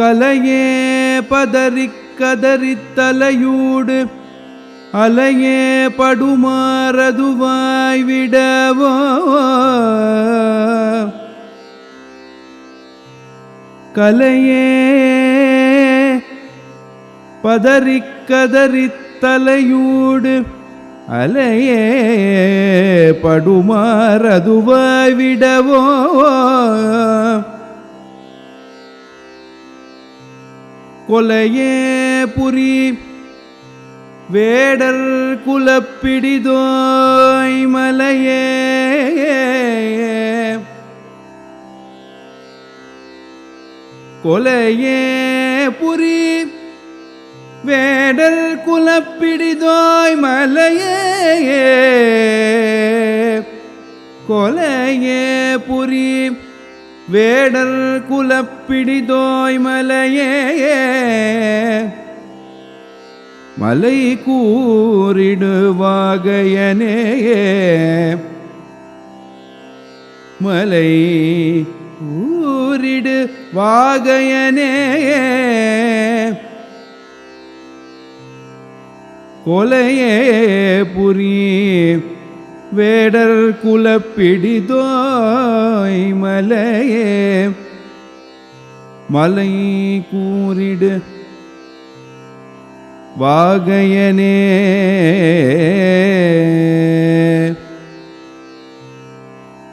கலையே பதறி கதறித் தலையூடு. அலையே படுமாறதுவாய் விடவோ. கலையே பதறி கதறித் தலையூடு. அலையே படுமாறதுவாய் விடவோ. கொலையே புரி. வேடர் குலப்பிடிதோய் மலையே. கொலையே புரி. வேடர் குலப்பிடிதோய் மலையே. கொலையே புரி. வேடர் குலப்பிடிதோய் மலையே மலை கூறிடுவாகையனே. மலை ஊரிடு வாகையனே கொலையே புரி வேடர் குலப்பிடிதோய் மலையே மலை கூறிடு வாகையனே.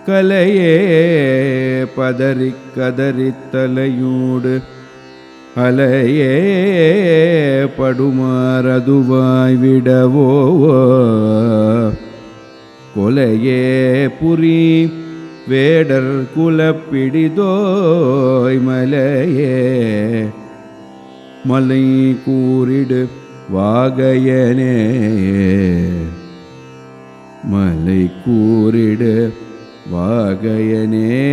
கலையே பதறி கதறித் தலையூடு அலையே படுமாறதுவாய் விடவோ. கொலையே புரி வேடர் குலப்பிடிதோய் மலையே. மலை கூறிடு வாகையனே. மலை கூறிடு வாகையனே.